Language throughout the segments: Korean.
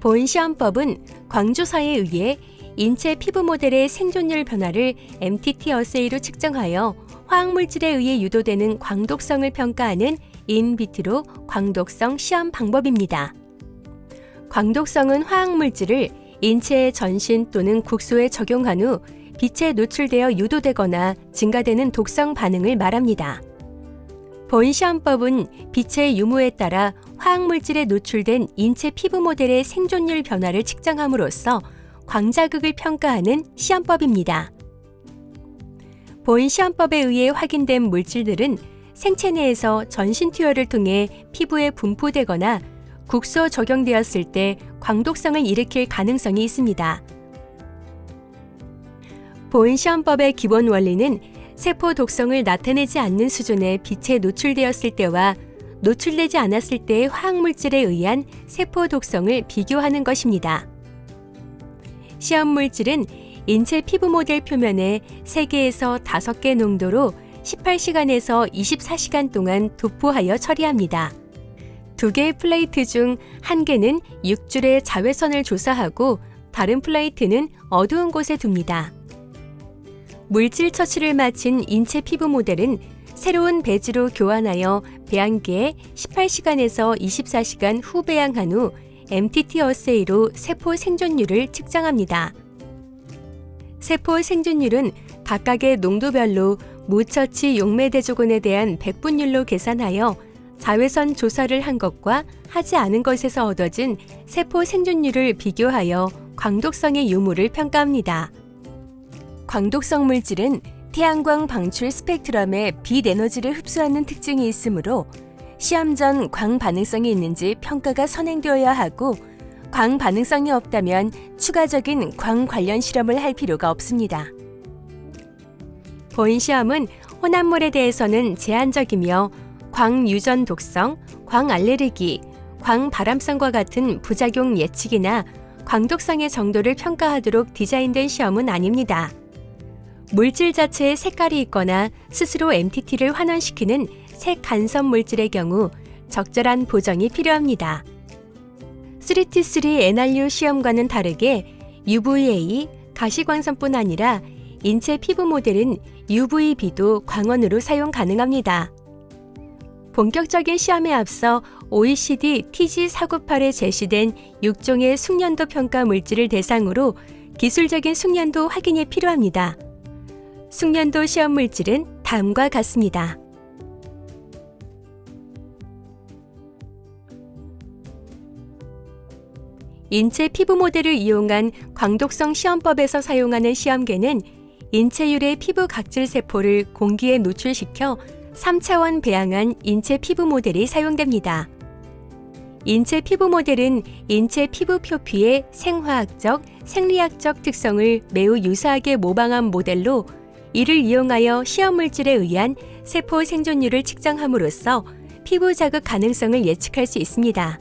본 시험법은 광조사에 의해 인체 피부 모델의 생존율 변화를 MTT 어세이로 측정하여 화학물질에 의해 유도되는 광독성을 평가하는 인비트로 광독성 시험 방법입니다. 광독성은 화학물질을 인체의 전신 또는 국소에 적용한 후 빛에 노출되어 유도되거나 증가되는 독성 반응을 말합니다. 본 시험법은 빛의 유무에 따라 화학물질에 노출된 인체 피부 모델의 생존율 변화를 측정함으로써 광자극을 평가하는 시험법입니다. 본 시험법에 의해 확인된 물질들은 생체 내에서 전신 투여를 통해 피부에 분포되거나 국소 적용되었을 때 광독성을 일으킬 가능성이 있습니다. 본 시험법의 기본 원리는 세포 독성을 나타내지 않는 수준의 빛에 노출되었을 때와 노출되지 않았을 때의 화학물질에 의한 세포 독성을 비교하는 것입니다. 시험 물질은 인체 피부 모델 표면에 3개에서 5개 농도로 18시간에서 24시간 동안 도포하여 처리합니다. 두 개의 플레이트 중 한 개는 6줄의 자외선을 조사하고 다른 플레이트는 어두운 곳에 둡니다. 물질 처치를 마친 인체 피부 모델은 새로운 배지로 교환하여 배양기에 18시간에서 24시간 후 배양한 후 MTT 어세이로 세포 생존율을 측정합니다. 세포 생존율은 각각의 농도별로 무처치 용매대조군에 대한 백분율로 계산하여 자외선 조사를 한 것과 하지 않은 것에서 얻어진 세포 생존율을 비교하여 광독성의 유무를 평가합니다. 광독성 물질은 태양광 방출 스펙트럼의 빛 에너지를 흡수하는 특징이 있으므로 시험 전 광 반응성이 있는지 평가가 선행되어야 하고 광 반응성이 없다면 추가적인 광 관련 실험을 할 필요가 없습니다. 본 시험은 혼합물에 대해서는 제한적이며 광 유전 독성, 광 알레르기, 광 발암성과 같은 부작용 예측이나 광독성의 정도를 평가하도록 디자인된 시험은 아닙니다. 물질 자체에 색깔이 있거나 스스로 MTT를 환원시키는 색 간섭 물질의 경우 적절한 보정이 필요합니다. 3T3 NRU 시험과는 다르게 UVA, 가시광선뿐 아니라 인체 피부 모델은 UVB도 광원으로 사용 가능합니다. 본격적인 시험에 앞서 OECD TG498에 제시된 6종의 숙련도 평가 물질을 대상으로 기술적인 숙련도 확인이 필요합니다. 숙련도 시험 물질은 다음과 같습니다. 인체 피부 모델을 이용한 광독성 시험법에서 사용하는 시험계는 인체율의 피부 각질 세포를 공기에 노출시켜 3차원 배양한 인체 피부 모델이 사용됩니다. 인체 피부 모델은 인체 피부 표피의 생화학적, 생리학적 특성을 매우 유사하게 모방한 모델로 이를 이용하여 시험 물질에 의한 세포 생존율을 측정함으로써 피부 자극 가능성을 예측할 수 있습니다.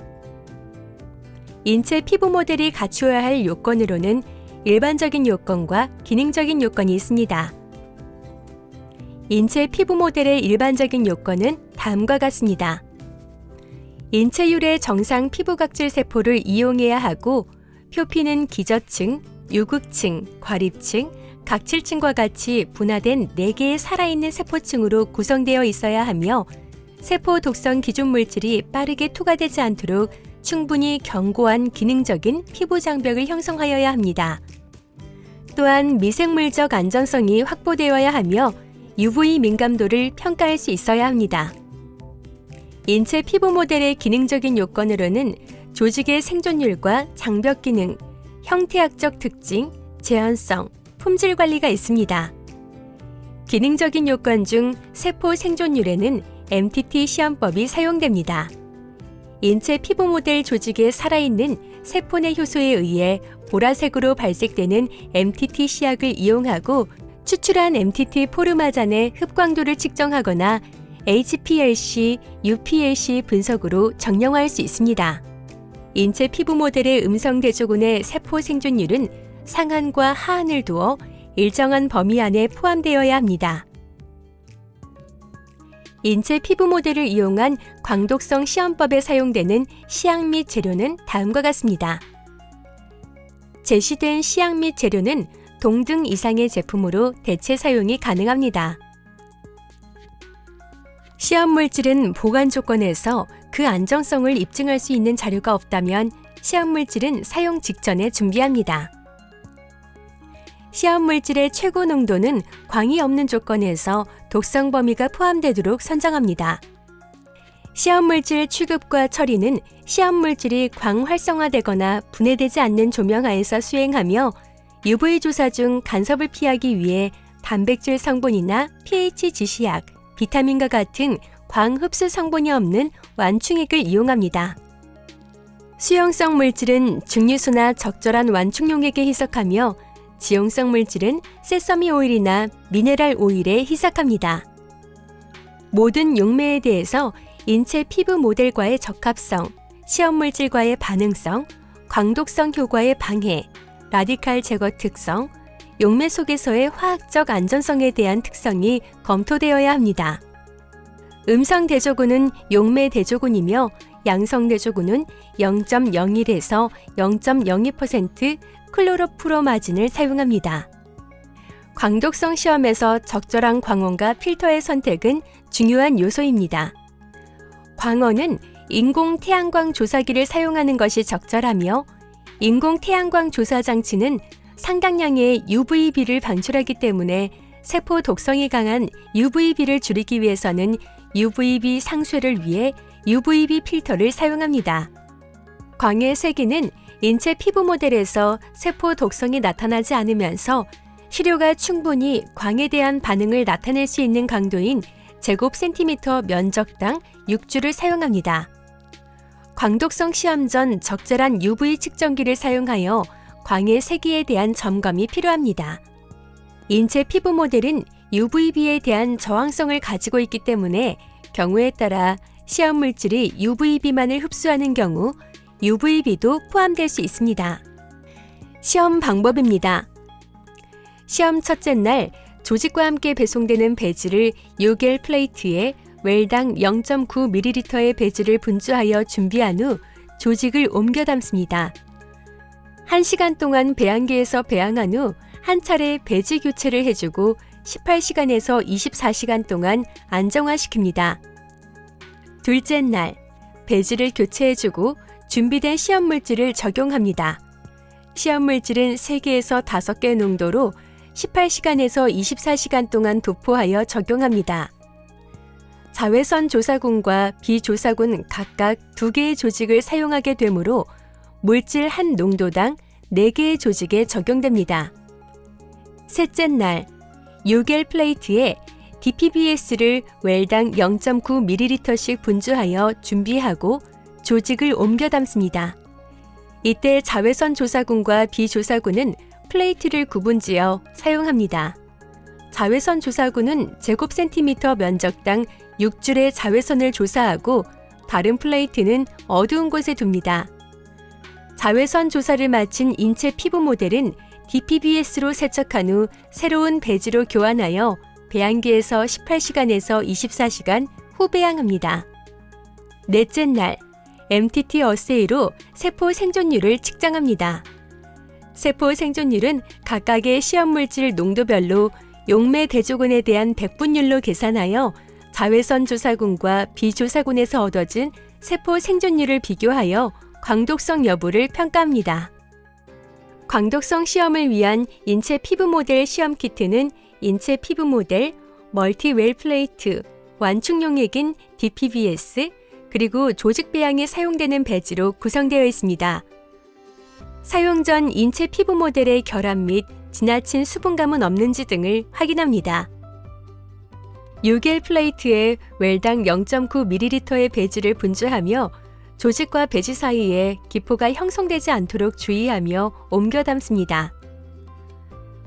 인체 피부 모델이 갖추어야 할 요건으로는 일반적인 요건과 기능적인 요건이 있습니다. 인체 피부 모델의 일반적인 요건은 다음과 같습니다. 인체율의 정상 피부각질 세포를 이용해야 하고 표피는 기저층, 유극층, 과립층, 각질층과 같이 분화된 4개의 살아있는 세포층으로 구성되어 있어야 하며 세포 독성 기존 물질이 빠르게 투과되지 않도록 충분히 견고한 기능적인 피부 장벽을 형성하여야 합니다. 또한 미생물적 안전성이 확보되어야 하며 UV 민감도를 평가할 수 있어야 합니다. 인체 피부 모델의 기능적인 요건으로는 조직의 생존율과 장벽 기능, 형태학적 특징, 제한성, 품질 관리가 있습니다. 기능적인 요건 중 세포 생존율에는 MTT 시험법이 사용됩니다. 인체 피부 모델 조직에 살아있는 세포 내 효소에 의해 보라색으로 발색되는 MTT 시약을 이용하고 추출한 MTT 포르마잔의 흡광도를 측정하거나 HPLC, UPLC 분석으로 정량화할 수 있습니다. 인체 피부 모델의 음성 대조군의 세포 생존율은 상한과 하한을 두어 일정한 범위 안에 포함되어야 합니다. 인체 피부 모델을 이용한 광독성 시험법에 사용되는 시약 및 재료는 다음과 같습니다. 제시된 시약 및 재료는 동등 이상의 제품으로 대체 사용이 가능합니다. 시험 물질은 보관 조건에서 그 안정성을 입증할 수 있는 자료가 없다면 시험 물질은 사용 직전에 준비합니다. 시험 물질의 최고 농도는 광이 없는 조건에서 독성 범위가 포함되도록 선정합니다. 시험 물질 취급과 처리는 시험 물질이 광 활성화되거나 분해되지 않는 조명하에서 수행하며 UV 조사 중 간섭을 피하기 위해 단백질 성분이나 pH 지시약, 비타민과 같은 광 흡수 성분이 없는 완충액을 이용합니다. 수용성 물질은 증류수나 적절한 완충용액에 희석하며 지용성 물질은 세서미 오일이나 미네랄 오일에 희석합니다. 모든 용매에 대해서 인체 피부 모델과의 적합성, 시험 물질과의 반응성, 광독성 효과의 방해, 라디칼 제거 특성, 용매 속에서의 화학적 안전성에 대한 특성이 검토되어야 합니다. 음성 대조군은 용매 대조군이며 양성 대조군은 0.01에서 0.02% 클로로프로마진을 사용합니다. 광독성 시험에서 적절한 광원과 필터의 선택은 중요한 요소입니다. 광원은 인공 태양광 조사기를 사용하는 것이 적절하며 인공 태양광 조사 장치는 상당량의 UVB를 방출하기 때문에 세포 독성이 강한 UVB를 줄이기 위해서는 UVB 상쇄를 위해 UVB 필터를 사용합니다. 광의 세기는 인체 피부 모델에서 세포 독성이 나타나지 않으면서 시료가 충분히 광에 대한 반응을 나타낼 수 있는 강도인 제곱 센티미터 면적당 6주를 사용합니다. 광독성 시험 전 적절한 UV 측정기를 사용하여 광의 세기에 대한 점검이 필요합니다. 인체 피부 모델은 UVB에 대한 저항성을 가지고 있기 때문에 경우에 따라 시험 물질이 UVB만을 흡수하는 경우 UVB도 포함될 수 있습니다. 시험 방법입니다. 시험 첫째 날 조직과 함께 배송되는 배지를 6겔 플레이트에 웰당 0.9ml의 배지를 분주하여 준비한 후 조직을 옮겨 담습니다. 1시간 동안 배양기에서 배양한 후 한 차례 배지 교체를 해주고 18시간에서 24시간 동안 안정화시킵니다. 둘째 날, 배지를 교체해주고 준비된 시험 물질을 적용합니다. 시험 물질은 3개에서 5개 농도로 18시간에서 24시간 동안 도포하여 적용합니다. 자외선 조사군과 비조사군 각각 2개의 조직을 사용하게 되므로 물질 한 농도당 4개의 조직에 적용됩니다. 셋째 날, 6겔 플레이트에 DPBS를 웰당 0.9ml씩 분주하여 준비하고 조직을 옮겨 담습니다. 이때 자외선 조사군과 비조사군은 플레이트를 구분지어 사용합니다. 자외선 조사군은 제곱 센티미터 면적당 6줄의 자외선을 조사하고 다른 플레이트는 어두운 곳에 둡니다. 자외선 조사를 마친 인체 피부 모델은 DPBS로 세척한 후 새로운 배지로 교환하여 배양기에서 18시간에서 24시간 후 배양합니다. 넷째 날, MTT 어세이로 세포 생존율을 측정합니다. 세포 생존율은 각각의 시험 물질 농도별로 용매 대조군에 대한 백분율로 계산하여 자외선 조사군과 비조사군에서 얻어진 세포 생존율을 비교하여 광독성 여부를 평가합니다. 광독성 시험을 위한 인체 피부 모델 시험 키트는 인체 피부 모델, 멀티 웰 플레이트, 완충 용액인 DPBS, 그리고 조직 배양에 사용되는 배지로 구성되어 있습니다. 사용 전 인체 피부 모델의 결함 및 지나친 수분감은 없는지 등을 확인합니다. 6일 플레이트에 웰당 0.9ml의 배지를 분주하며 조직과 배지 사이에 기포가 형성되지 않도록 주의하며 옮겨 담습니다.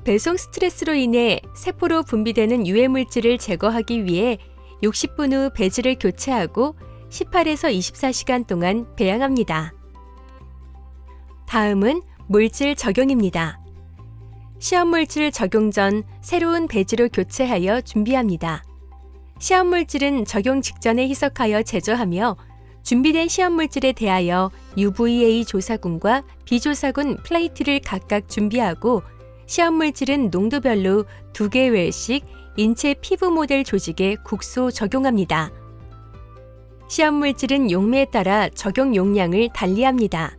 배송 스트레스로 인해 세포로 분비되는 유해 물질을 제거하기 위해 60분 후 배지를 교체하고 18에서 24시간 동안 배양합니다. 다음은 물질 적용입니다. 시험 물질 적용 전 새로운 배지로 교체하여 준비합니다. 시험 물질은 적용 직전에 희석하여 제조하며 준비된 시험 물질에 대하여 UVA 조사군과 비조사군 플레이트를 각각 준비하고 시험 물질은 농도별로 두 개 외씩 인체 피부 모델 조직에 국소 적용합니다. 시험 물질은 용매에 따라 적용 용량을 달리합니다.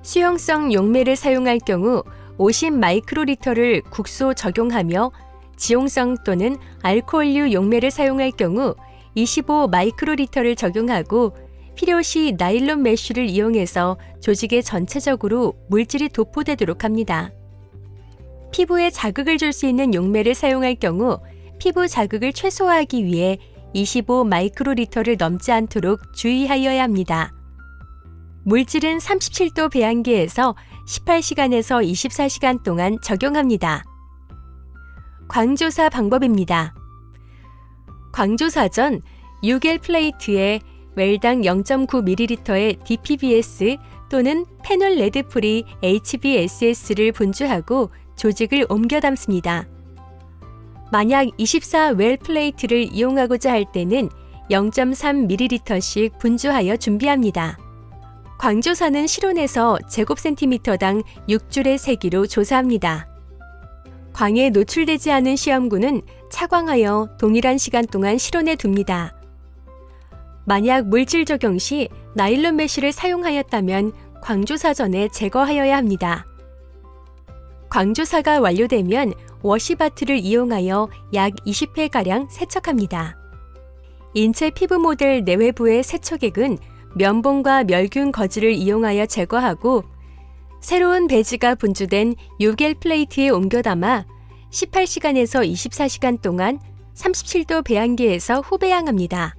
수용성 용매를 사용할 경우 50 마이크로리터를 국소 적용하며 지용성 또는 알코올류 용매를 사용할 경우 25 마이크로리터를 적용하고 필요시 나일론 메쉬를 이용해서 조직에 전체적으로 물질이 도포되도록 합니다. 피부에 자극을 줄 수 있는 용매를 사용할 경우 피부 자극을 최소화하기 위해 25 마이크로리터를 넘지 않도록 주의하여야 합니다. 물질은 37도 배양기에서 18시간에서 24시간 동안 적용합니다. 광조사 방법입니다. 광조사 전 6엘 플레이트에 웰당 0.9ml의 DPBS 또는 페놀 레드프리 HBSS를 분주하고 조직을 옮겨 담습니다. 만약 24웰 플레이트를 이용하고자 할 때는 0.3ml씩 분주하여 준비합니다. 광조사는 실온에서 제곱센티미터당 6줄의 세기로 조사합니다. 광에 노출되지 않은 시험군은 차광하여 동일한 시간 동안 실온에 둡니다. 만약 물질 적용 시 나일론 메쉬를 사용하였다면 광조사 전에 제거하여야 합니다. 광조사가 완료되면 워시바트를 이용하여 약 20회가량 세척합니다. 인체 피부 모델 내외부의 세척액은 면봉과 멸균 거즈를 이용하여 제거하고 새로운 배지가 분주된 6엘 플레이트에 옮겨 담아 18시간에서 24시간 동안 37도 배양기에서 후배양합니다.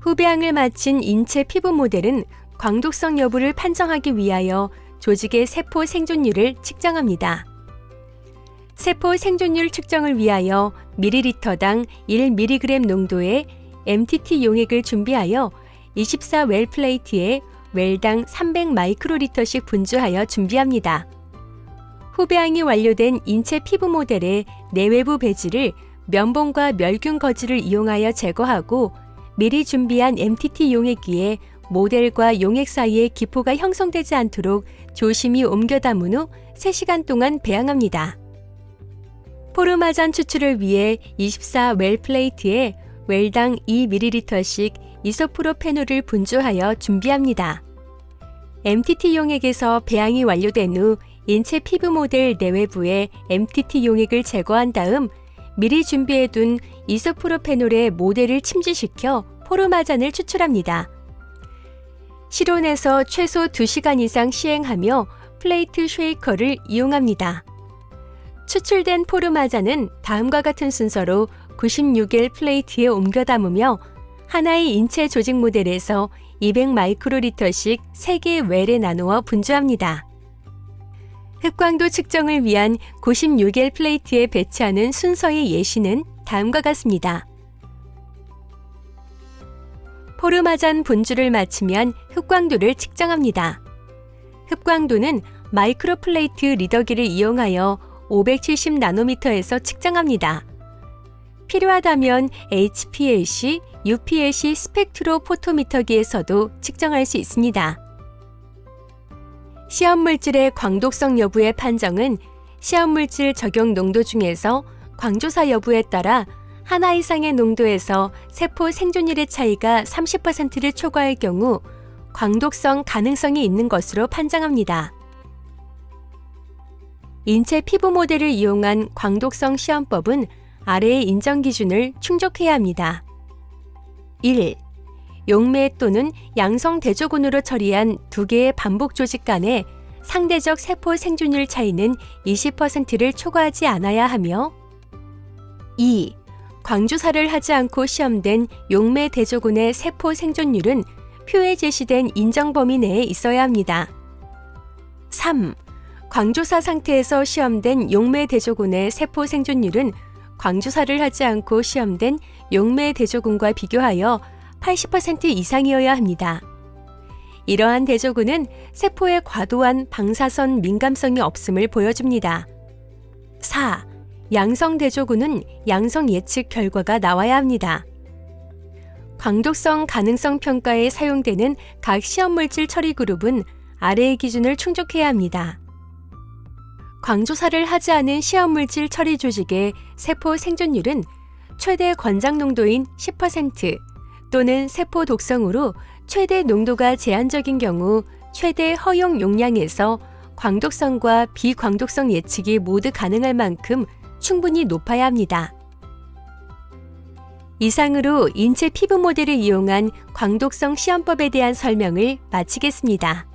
후배양을 마친 인체 피부 모델은 광독성 여부를 판정하기 위하여 조직의 세포 생존율을 측정합니다. 세포 생존율 측정을 위하여 밀리리터당 1mg 농도의 MTT 용액을 준비하여 24 웰 플레이트에 웰당 300 마이크로리터씩 분주하여 준비합니다. 후배양이 완료된 인체 피부 모델의 내외부 배지를 면봉과 멸균 거즈를 이용하여 제거하고 미리 준비한 MTT 용액 위에 모델과 용액 사이에 기포가 형성되지 않도록 조심히 옮겨 담은 후 3시간 동안 배양합니다. 포르마잔 추출을 위해 24 웰 플레이트에 웰당 2ml씩 이소프로페놀을 분주하여 준비합니다. MTT 용액에서 배양이 완료된 후 인체 피부 모델 내외부에 MTT 용액을 제거한 다음 미리 준비해둔 이소프로페놀의 모델을 침지시켜 포르마잔을 추출합니다. 실온에서 최소 2시간 이상 시행하며 플레이트 쉐이커를 이용합니다. 추출된 포르마잔은 다음과 같은 순서로 96일 플레이트에 옮겨 담으며 하나의 인체 조직 모델에서 200 마이크로리터씩 3개의 웰에 나누어 분주합니다. 흑광도 측정을 위한 96일 플레이트에 배치하는 순서의 예시는 다음과 같습니다. 포르마잔 분주를 마치면 흑광도를 측정합니다. 흑광도는 마이크로 플레이트 리더기를 이용하여 570 나노미터에서 측정합니다. 필요하다면 HPLC, UPLC 스펙트로 포토미터기에서도 측정할 수 있습니다. 시험 물질의 광독성 여부의 판정은 시험 물질 적용 농도 중에서 광조사 여부에 따라 하나 이상의 농도에서 세포 생존율의 차이가 30%를 초과할 경우 광독성 가능성이 있는 것으로 판정합니다. 인체 피부 모델을 이용한 광독성 시험법은 아래의 인정 기준을 충족해야 합니다. 1. 용매 또는 양성 대조군으로 처리한 두 개의 반복 조직 간의 상대적 세포 생존율 차이는 20%를 초과하지 않아야 하며 2. 광주사를 하지 않고 시험된 용매 대조군의 세포 생존율은 표에 제시된 인정 범위 내에 있어야 합니다. 3. 광조사 상태에서 시험된 용매 대조군의 세포 생존율은 광조사를 하지 않고 시험된 용매 대조군과 비교하여 80% 이상이어야 합니다. 이러한 대조군은 세포에 과도한 방사선 민감성이 없음을 보여줍니다. 4. 양성 대조군은 양성 예측 결과가 나와야 합니다. 광독성 가능성 평가에 사용되는 각 시험물질 처리 그룹은 아래의 기준을 충족해야 합니다. 광조사를 하지 않은 시험물질 처리 조직의 세포 생존율은 최대 권장 농도인 10% 또는 세포 독성으로 최대 농도가 제한적인 경우 최대 허용 용량에서 광독성과 비광독성 예측이 모두 가능할 만큼 충분히 높아야 합니다. 이상으로 인체 피부 모델을 이용한 광독성 시험법에 대한 설명을 마치겠습니다.